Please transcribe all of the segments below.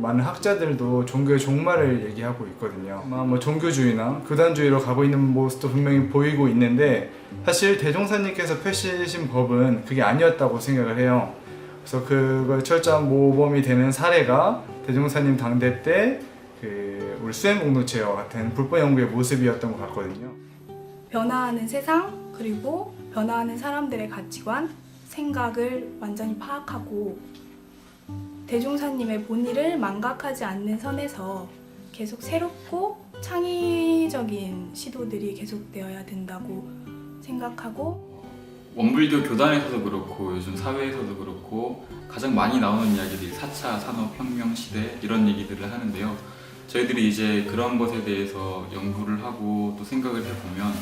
많은 학자들도 종교의 종말을 얘기하고 있거든요. 뭐 종교주의나 교단주의로 가고 있는 모습도 분명히 보이고 있는데 사실 대종사님께서 펼치신 법은 그게 아니었다고 생각을 해요. 그래서 그걸 철저한 모범이 되는 사례가 대종사님 당대 때 그 우리 수행 공동체와 같은 불법 연구의 모습이었던 것 같거든요. 변화하는 세상 그리고 변화하는 사람들의 가치관, 생각을 완전히 파악하고 대종사님의 본의를 망각하지 않는 선에서 계속 새롭고 창의적인 시도들이 계속되어야 된다고 생각하고 원불교 교단에서도 그렇고 요즘 사회에서도 그렇고 가장 많이 나오는 이야기들이 4차 산업혁명 시대 이런 얘기들을 하는데요. 저희들이 이제 그런 것에 대해서 연구를 하고 또 생각을 해보면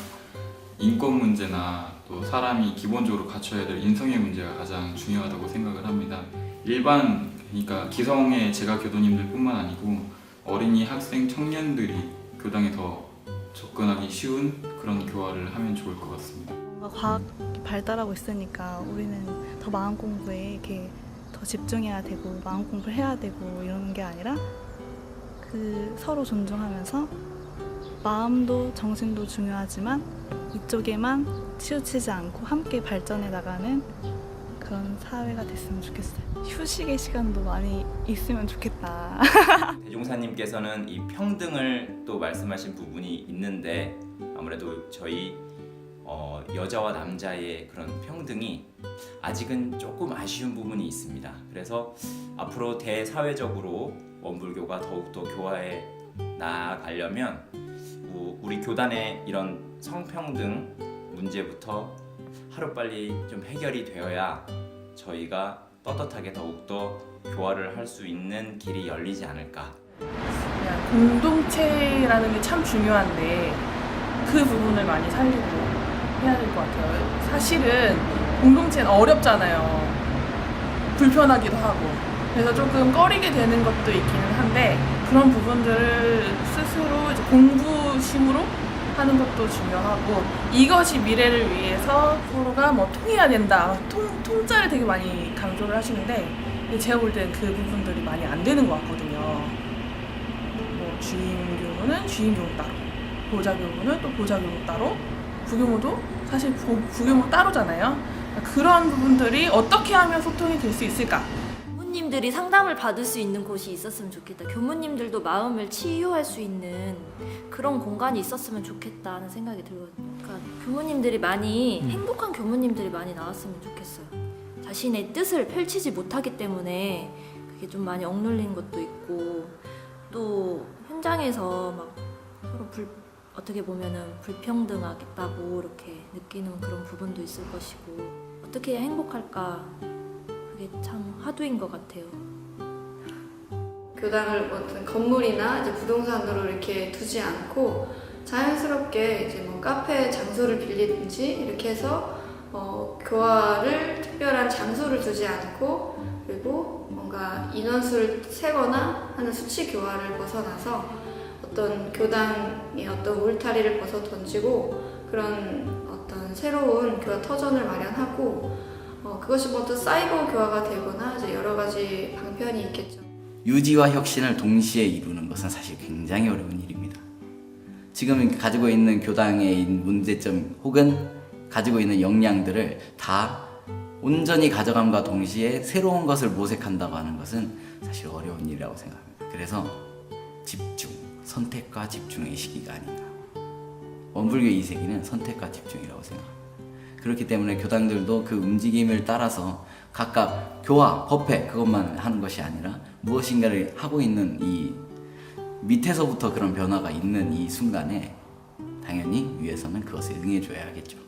인권 문제나 또 사람이 기본적으로 갖춰야 될 인성의 문제가 가장 중요하다고 생각을 합니다. 일반 그러니까 기성의 제가 교도님들 뿐만 아니고 어린이 학생 청년들이 교당에 더 접근하기 쉬운 그런 교화를 하면 좋을 것 같습니다. 뭔가 과학이 발달하고 있으니까 우리는 더 마음 공부에 이렇게 더 집중해야 되고 마음 공부를 해야 되고 이러는 게 아니라 그 서로 존중하면서 마음도 정신도 중요하지만 이쪽에만 치우치지 않고 함께 발전해 나가는 그런 사회가 됐으면 좋겠어요. 휴식의 시간도 많이 있으면 좋겠다. 대종사님께서는 이 평등을 또 말씀하신 부분이 있는데 아무래도 저희 어, 여자와 남자의 그런 평등이 아직은 조금 아쉬운 부분이 있습니다. 그래서 앞으로 대사회적으로 원불교가 더욱더 교화해 나아가려면 우- 우리 교단의 이런 성평등 문제부터 하루빨리 좀 해결이 되어야 저희가 떳떳하게 더욱더 교화를 할 수 있는 길이 열리지 않을까 공동체라는 게 참 중요한데 그 부분을 많이 살리고 해야 될 것 같아요. 사실은 공동체는 어렵잖아요. 불편하기도 하고. 그래서 조금 꺼리게 되는 것도 있기는 한데 그런 부분들을 스스로 공부심으로 하는 것도 중요하고 이것이 미래를 위해서 서로가 뭐 통해야 된다. 통, 통자를 되게 많이 강조를 하시는데 제가 볼 때는 그 부분들이 많이 안 되는 것 같거든요. 뭐 주인교는 주인교로 따로, 보좌교는 또 보좌교로 따로, 부교모도 사실 부, 부교모 따로잖아요. 그런 부분들이 어떻게 하면 소통이 될 수 있을까? 교무님들이 상담을 받을 수 있는 곳이 있었으면 좋겠다. 교무님들도 마음을 치유할 수 있는 그런 공간이 있었으면 좋겠다는 생각이 들거든요. 그러니까 교무님들이 많이 행복한 교무님들이 많이 나왔으면 좋겠어요. 자신의 뜻을 펼치지 못하기 때문에 그게 좀 많이 억눌린 것도 있고 또 현장에서 막 서로 불 어떻게 보면은 불평등하겠다고 이렇게 느끼는 그런 부분도 있을 것이고 어떻게 행복할까 그게 참 화두인 것 같아요. 교당을 어떤 건물이나 이제 부동산으로 이렇게 두지 않고 자연스럽게 이제 뭐 카페 장소를 빌리든지 이렇게 해서 어, 교화를 특별한 장소를 두지 않고 그리고 뭔가 인원수를 세거나 하는 수치 교화를 벗어나서 어떤 교당의 어떤 울타리를 벗어 던지고 그런 어떤 새로운 교화 터전을 마련하고 어, 그것이 뭐 어떤 사이버 교화가 되거나 이제 여러 가지 방편이 있겠죠. 유지와 혁신을 동시에 이루는 것은 사실 굉장히 어려운 일입니다. 지금 가지고 있는 교당의 문제점 혹은 가지고 있는 역량들을 다 온전히 가져감과 동시에 새로운 것을 모색한다고 하는 것은 사실 어려운 일이라고 생각합니다. 그래서 집중, 선택과 집중의 시기가 아닌가. 원불교 이세기는 선택과 집중이라고 생각합니다. 그렇기 때문에 교당들도 그 움직임을 따라서 각각 교화, 법회 그것만 하는 것이 아니라 무엇인가를 하고 있는 이 밑에서부터 그런 변화가 있는 이 순간에 당연히 위에서는 그것에 응해줘야 하겠죠.